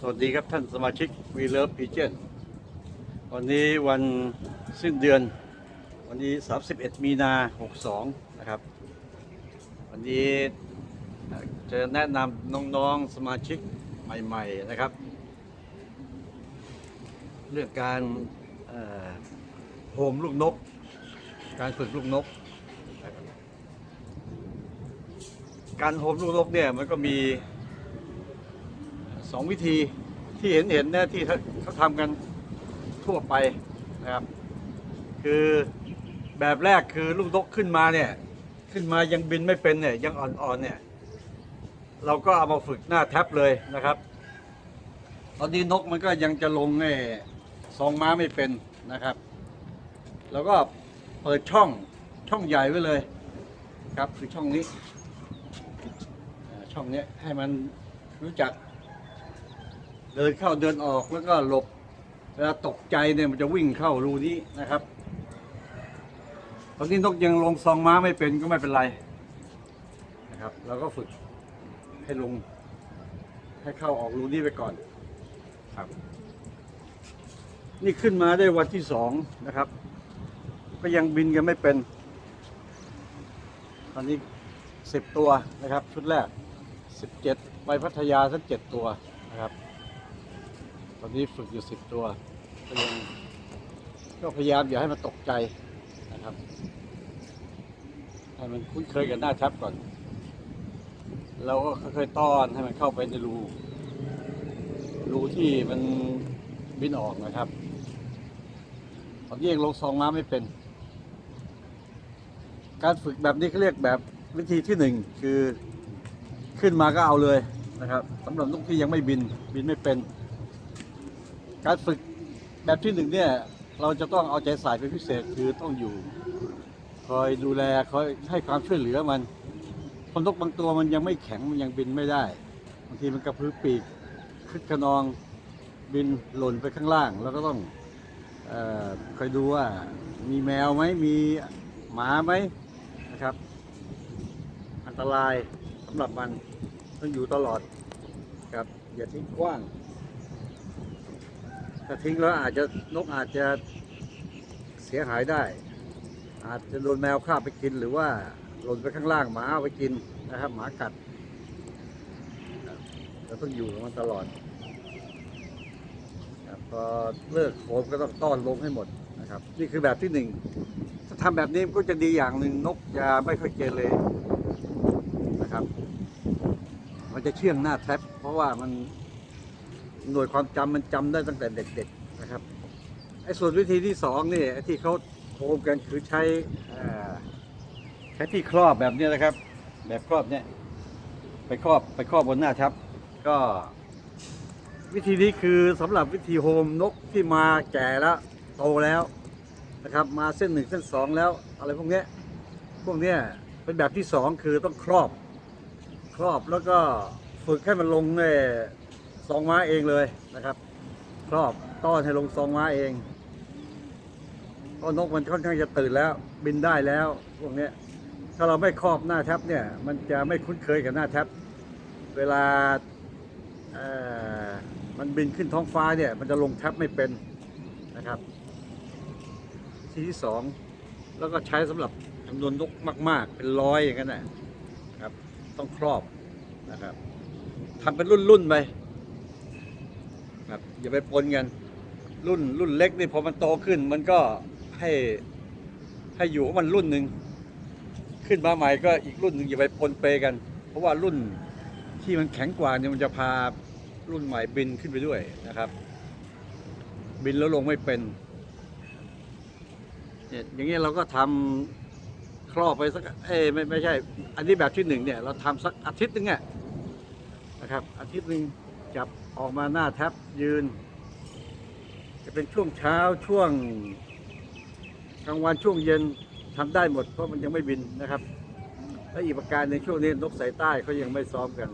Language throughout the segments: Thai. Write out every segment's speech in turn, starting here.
สวัสดีครับท่านสมาชิก We Love Pigeon วันนี้วันสิ้นเดือน วันนี้ 31 มีนา 62 นะครับ วันนี้จะแนะนำน้องๆสมาชิกใหม่ ๆ นะครับ เรื่องการโฮมลูกนก การฝึกลูกนก การโฮมลูกนกเนี่ยมันก็มี สองวิธีที่เห็นเห็นเนี่ยที่เขาทำกันทั่วไปนะครับ คือแบบแรกคือลูกนกขึ้นมาเนี่ย ขึ้นมายังบินไม่เป็นเนี่ยยังอ่อนๆเนี่ยเราก็เอามาฝึกหน้าแท็บเลยนะครับ ตอนนี้นกมันก็ยังจะลงไอ้สองม้าไม่เป็นนะครับ แล้วก็เปิดช่องช่องใหญ่ไว้เลยครับคือช่องนี้ ช่องเนี้ยให้มันรู้จัก เดินเข้าเดินออกแล้วก็หลบเวลาตกใจเนี่ยมันจะวิ่งเข้ารูนี้นะครับ ตอนนี้นกยังลงซองม้าไม่เป็นก็ไม่เป็นไรนะครับเราก็ฝึกให้ลง ให้เข้าออกรูนี้ไปก่อนครับ นี่ขึ้นมาได้วันที่สองนะครับ ก็ยังบินกันไม่เป็น ตอนนี้สิบตัวนะครับ ชุดแรกสิบเจ็ดไปพัทยาสักเจ็ดตัวนะครับ ตอนนี้ฝึกอยู่สิบตัวก็ยังก็พยายามอย่าให้มันตกใจนะครับ ให้มันคุ้นเคยกับหน้าทับก่อน เราก็ค่อยๆต้อนให้มันเข้าไปในรู รูที่มันบินออกนะครับตอนนี้ยังลงซองม้าไม่เป็น การฝึกแบบนี้เขาเรียกแบบวิธีที่หนึ่งคือขึ้นมาก็เอาเลยนะครับสำหรับนกที่ยังไม่บินบินไม่เป็น การฝึกแบบที่หนึ่งเนี่ยเราจะต้องเอาใจใส่เป็นพิเศษคือต้องอยู่ คอยดูแลคอยให้ความช่วยเหลือมันคนนกบางตัวมันยังไม่แข็งมันยังบินไม่ได้บางทีมันกระพือปีกขึ้นขนองบินหล่นไปข้างล่าง แล้วก็ต้องออคอยดูว่ามีแมวไหมมีหมาไหมนะครับ อันตรายสำหรับมันต้องอยู่ตลอดครับอย่าทิ้งกว้าง ถ้าทิ้งแล้วอาจจะนกอาจจะเสียหายได้ อาจจะโดนแมวคาไปกินหรือว่าหล่นไปข้างล่างหมาเอาไปกินนะครับ หมากัดเราต้องอยู่กับมันตลอดพอเลิกโคมก็ต้องต้อนลงให้หมดนะครับ นี่คือแบบที่หนึ่งถ้าทำแบบนี้ก็จะดีอย่างหนึ่งนกจะไม่ค่อยเกเรนะครับ มันจะเชื่องหน้าแท็บเพราะว่ามัน หน่วยความจำมันจำได้ตั้งแต่เด็กๆนะครับไอ้ส่วนวิธีที่สองนี่ไอ้ที่เขาโคมกันคือใช้ใช้ที่ครอบแบบนี้นะครับ แบบครอบเนี่ยไปครอบไปครอบบนหน้าทับ ก็ วิธีนี้คือสำหรับวิธีโฮมนกที่มาแก่แล้วโตแล้วนะครับ มาเส้นหนึ่งเส้นสองแล้ว อะไรพวกเนี้ยพวกเนี้ยเป็นแบบที่สองคือต้องครอบครอบแล้วก็ฝึกให้มันลงใน ซองม้าเองเลยนะครับ ครอบต้อนให้ลงซองม้าเองเพราะนกมันค่อนข้างจะตื่นแล้วบินได้แล้วพวกเนี้ยถ้าเราไม่ครอบหน้าแท็บเนี่ย มันจะไม่คุ้นเคยกับหน้าแท็บเวลาเอ่อมันบินขึ้นท้องฟ้าเนี่ย มันจะลงแท็บไม่เป็นนะครับที่ที่สองแล้วก็ใช้สำหรับจำนวนนกมาก ๆ เป็นร้อยอย่างนั้นนะครับ ต้องครอบนะครับทำเป็นรุ่นๆไป อย่าไปปนกัน รุ่นรุ่นเล็กนี่พอมันโตขึ้น มันก็ให้ให้อยู่ของมันรุ่นหนึ่งขึ้นมาใหม่ก็อีกรุ่นหนึ่งอย่าไปปนเปกัน เพราะว่ารุ่นที่มันแข็งกว่าเนี่ยมันจะพารุ่นใหม่บินขึ้นไปด้วยนะครับ บินแล้วลงไม่เป็นเนี่ยอย่างเงี้ยเราก็ทำครอบไปสักเอ้ไม่ไม่ใช่ อันนี้แบบที่หนึ่งเนี่ยเราทำสักอาทิตย์หนึงอะนะครับ อาทิตย์หนึ่งจับ ออกมาหน้าแท็บยืน จะเป็นช่วงเช้าช่วงกลางวันช่วงเย็นทำได้หมดเพราะมันยังไม่บินนะครับ และอีกประการในช่วงนี้นกสายใต้เขายังไม่ซ้อมกัน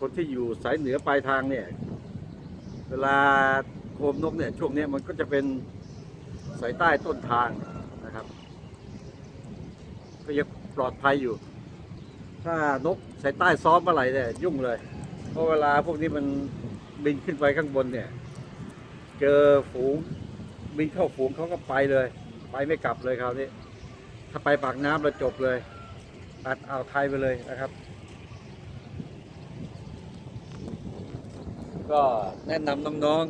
คนที่อยู่สายเหนือปลายทางเนี่ย เวลาโคมนกเนี่ยช่วงนี้มันก็จะเป็นสายใต้ต้นทางนะครับ ก็ยังปลอดภัยอยู่ ถ้านกสายใต้ซ้อมเมื่อไหร่เนี่ยยุ่งเลย เพราะเวลาพวกนี้มัน บินขึ้นไปข้างบนเนี่ย เจอฝูงบินเข้าฝูงเขาก็ไปเลย ไปไม่กลับเลยคราวนี้ ถ้าไปปากน้ำเราจบเลยตัดอ่าวไทยไปเลยนะครับ ก็แนะนำน้อง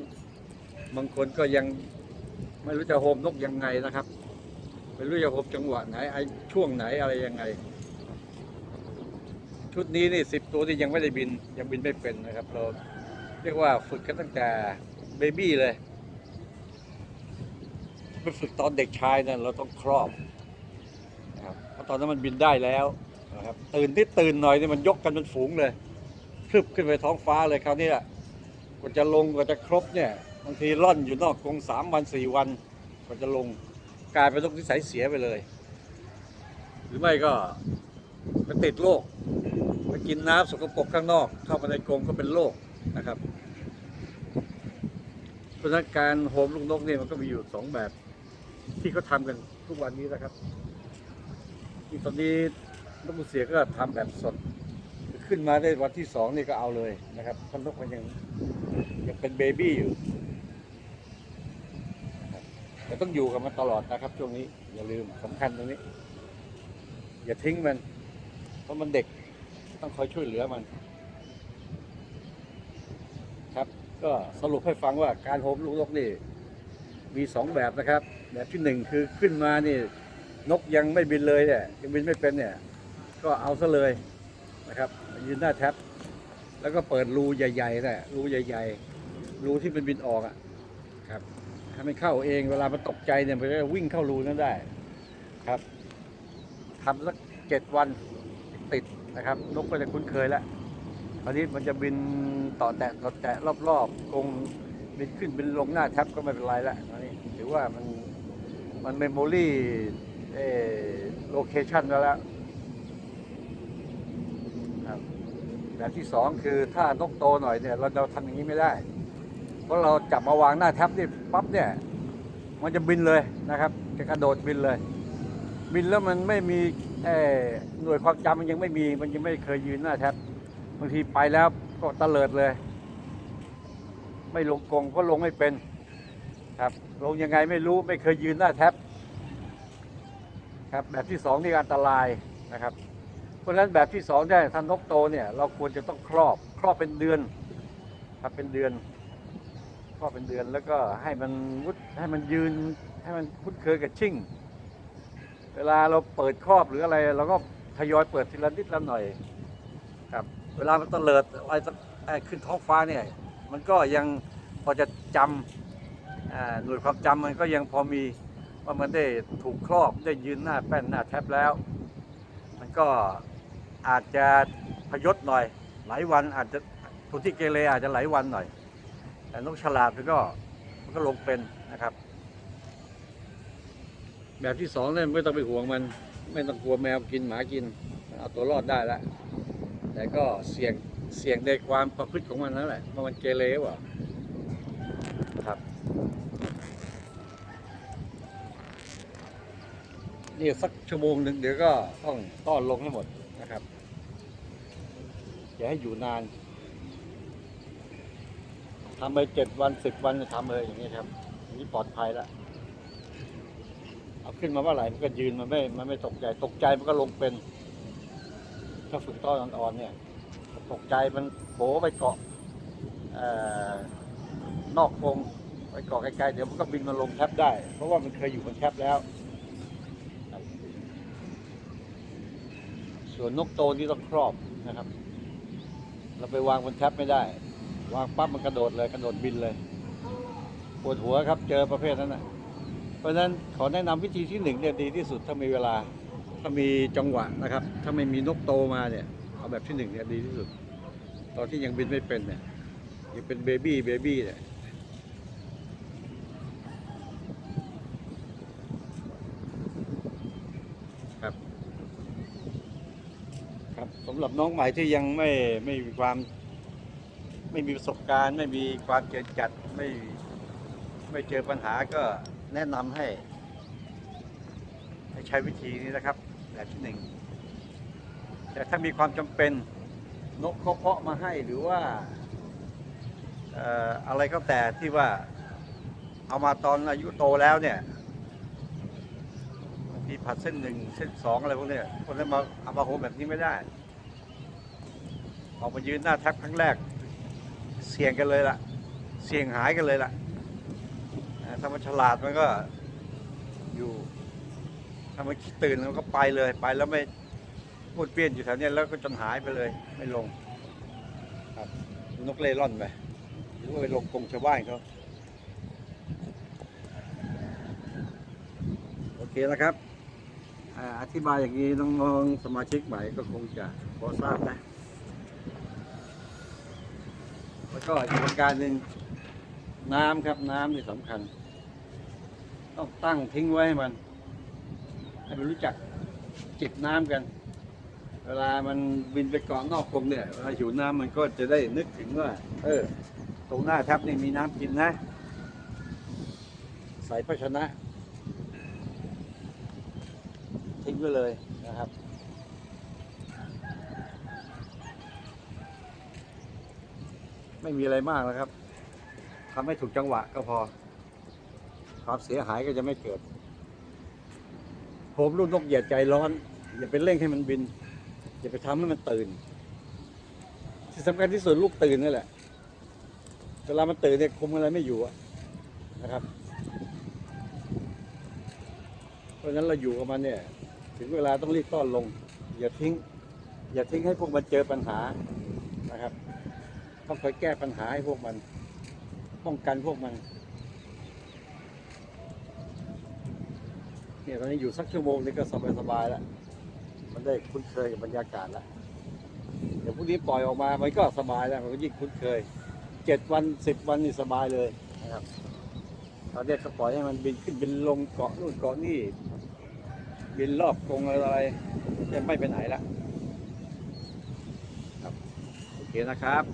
ๆ บางคนก็ยังไม่รู้จะโฮมนกยังไงนะครับ ไม่รู้จะโฮมจังหวะไหนไอช่วงไหนอะไรยังไง ชุดนี้นี่สิบตัวที่ยังไม่ได้บินยังบินไม่เป็นนะครับเรา รียกว่าฝึกกันตั้งแต่เบบี้เลยไปฝึกตอนเด็กชายนั่นเราต้องครอบนะครับเพราะตอนนั้นมันบินได้แล้วนะครับตื่นที่ตื่นหน่อยนี่มันยกกันเป็นฝูงเลยพรึบขึ้นไปท้องฟ้าเลยคราวนี้แหละกว่าจะลงกว่าจะครบเนี่ยบางทีล่อนอยู่นอกกรงสามวันสี่วันกว่าจะลงกลายเป็นโรคนิสัยเสียไปเลย หรือไม่ก็ไปติดโรคไปกินน้ำสกปรกข้างนอก เข้ามาในกรงก็เป็นโรคนะครับ เพราะฉะนั้นการโฮมลูกนกเนี่ยมันก็มีอยู่สองแบบ ที่เขาทำกันทุกวันนี้นะครับที่ตอนนี้นกกระเสียก็ทำแบบสด ขึ้นมาได้วันที่สองนี่ก็เอาเลยนะครับเพราะนกมันยังยังเป็นเบบี้อยู่นะครับแต่ต้องอยู่กับมันตลอดนะครับ ช่วงนี้อย่าลืมสำคัญตรงนี้ อย่าทิ้งมัน เพราะมันเด็กต้องคอยช่วยเหลือมันครับ ก็สรุปให้ฟังว่าการโฮมลูกนกนี่มีสองแบบนะครับ แบบที่หนึ่งคือขึ้นมานี่นกยังไม่บินเลยเนี่ยยังบินไม่เป็นเนี่ยก็เอาซะเลยนะครับยืนหน้าแท็บแล้วก็เปิดรูใหญ่ๆนะรูใหญ่ๆ รูที่เป็นบินออกอะครับให้มันเข้าเองเวลามันตกใจเนี่ยมันก็วิ่งเข้ารูนั้นได้ครับทำสักเจ็ดวันติดนะครับ นกก็จะคุ้นเคยแล้วาวนี้มันจะบินต่อแตะต่อแตะรอบๆกรงบินขึ้นบินลงหน้าแท็บก็ไม่เป็นไรละอันนี้ถือว่ามันมันเมมโมรี่เอโลเคชันแล้วครับแบบที่สองคือถ้านกโตหน่อยเนี่ย เราจะทำอย่างนี้ไม่ได้ เพราะเราจับมาวางหน้าแท็บนี่ปั๊บเนี่ยมันจะบินเลยนะครับ จะกระโดดบินเลย บินแล้วมันไม่มีเอ่อหน่วยความจำมันยังไม่มี มันยังไม่เคยยืนหน้าแท็บ บางทีไปแล้วก็ตะเลิดเลย ไม่ลงกงก็ลงไม่เป็นครับ ลงยังไงไม่รู้ไม่เคยยืนหน้าแท็บครับแบบที่สองนี่อันตรายนะครับ เพราะฉะนั้นแบบที่สองเนี่ยถ้านกโตเนี่ย เราควรจะต้องครอบครอบเป็นเดือนครับเป็นเดือนครอบเป็นเดือนแล้วก็ให้มันวุดให้มันยืนให้มันคุ้นเคยกับชิ่ง เวลาเราเปิดครอบหรืออะไร เราก็ทยอยเปิดทีละนิดละหน่อยครับ เวลามันตะเลิดอะไรขึ้นท้องฟ้าเนี่ย มันก็ยังพอจะจำหน่วยความจำมันก็ยังพอมีว่ามันได้ถูกครอบได้ยืนหน้าแป้นหน้าแท็บแล้ว มันก็อาจจะพยศหน่อยหลายวันอาจจะคนที่เกเรอาจจะหลายวันหน่อย แต่นกฉลาดมันก็มันก็ลงเป็นนะครับ แบบที่สองเนี่ยไม่ต้องไปห่วงมัน ไม่ต้องกลัวแมวกินหมากิน เอาตัวรอดได้แล้ว แต่ก็เสี่ยงเสี่ยงในความประพฤติของมันนั่นแหละว่ามันเกเรหรือเปล่าครับนี่สักชั่วโมงหนึ่งเดี๋ยวก็ต้องต้อนลงให้หมดนะครับ อย่าให้อยู่นานทำไปเจ็ดวันสิบวันจะทำเลยอย่างนี้ครับนี้ปลอดภัยแล้วเอาขึ้นมาเมื่อไหร่มันก็ยืนมันไม่ มันไม่ตกใจ ตกใจมันก็ลงเป็น ถ้าฝึกต้อนอ่อนๆเนี่ยตกใจมันโผล่ไปเกาะนอกกรงไปเกาะไกลๆเดี๋ยวมันก็บินมาลงแทบได้ เพราะว่ามันเคยอยู่บนแทบแล้ว ส่วนนกโตนี่ต้องครอบนะครับ เราไปวางบนแท็บไม่ได้ วางปั๊บมันกระโดดเลยกระโดดบินเลยปวดหัวครับเจอประเภทนั้นนะเพราะฉะนั้นขอแนะนำวิธีที่หนึ่งเนี่ยดีที่สุดถ้ามีเวลา ถ้ามีจังหวะนะครับ ถ้าไม่มีนกโตมาเนี่ย เอาแบบที่หนึ่งเนี่ยดีที่สุด ตอนที่ยังบินไม่เป็นเนี่ยยังเป็นเบบี้เบบี้เนี่ยครับ ครับสำหรับน้องใหม่ที่ยังไม่ไม่มีความ ไม่มีประสบการณ์ ไม่มีความเก่งจัดไม่ไม่เจอปัญหาก็แนะนำให้ ให้ใช้วิธีนี้นะครับ แบบที่หนึ่งแต่ถ้ามีความจำเป็นนกเขาเพาะมาให้หรือว่าอะไรก็แต่ที่ว่าเอามาตอนอายุโตแล้วเนี่ยบางทีผัดเส้นหนึ่งเส้นสองอะไรพวกนี้ยพวกนั้นมาเอามาโฮมแบบนี้ไม่ได้ ออกมายืนหน้าแท็บครั้งแรก เสี่ยงกันเลยล่ะ เสี่ยงหายกันเลยล่ะอ่าถ้ามันฉลาดมันก็ ถ้ามันคิดตื่นมันก็ไปเลยไปแล้วไม่พูดเปี้ยนอยู่แถวนี้แล้วก็จนหายไปเลย ไม่ลงครับนกเล่ร่อนไปหรือว่าไปลงกงชาวบ้านเขาโอเคนะครับอธิบายอย่างนี้น้องๆสมาชิกใหม่ก็คงจะพอทราบนะ แล้วก็อีกประการหนึ่งน้ำครับน้ำนี่สำคัญ ต้องตั้งทิ้งไว้ให้มัน มันรู้จักจิบน้ำกัน เวลามันบินไปเกาะนอกกรงเนี่ยเวลาหิวน้ำมันก็จะได้นึกถึงว่า เออ ตรงหน้าแทับนี่มีน้ำกินนะ ใส่ภาชนะ ทิ้งไว้เลยนะครับไม่มีอะไรมากนะครับทำให้ถูกจังหวะก็พอ ความเสียหายก็จะไม่เกิด ผมลูกนกเหยียดใจร้อน อย่าไปเร่งให้มันบิน อย่าไปทำให้มันตื่น ที่สำคัญที่สุดลูกตื่นนั่แหละ เวลามันตื่นเนี่ยคุมอะไรไม่อยู่อะนะครับ เพราะฉะนั้นเราอยู่กับมันเนี่ย ถึงเวลาต้องรีบต้อนลง อย่าทิ้ง อย่าทิ้งให้พวกมันเจอปัญหานะครับ ต้องคอยแก้ปัญหาให้พวกมัน ป้องกันพวกมัน เนี่ยตอนนี้อยู่สักชั่วโมงนี่ก็สบายๆแล้ว มันได้คุ้นเคยกับบรรยากาศแล้ว เดี๋ยวพรุ่งนี้ปล่อยออกมา มันก็สบายแล้ว มันก็ยิ่งคุ้นเคย เจ็ดวันสิบวันนี่สบายเลยนะครับ ตอนนี้ก็ปล่อยให้มันบินขึ้นบินลงเกาะนู่นเกาะนี่ บินรอบกรงอะไรจะไม่ไปไหนละครับ โอเคนะครับ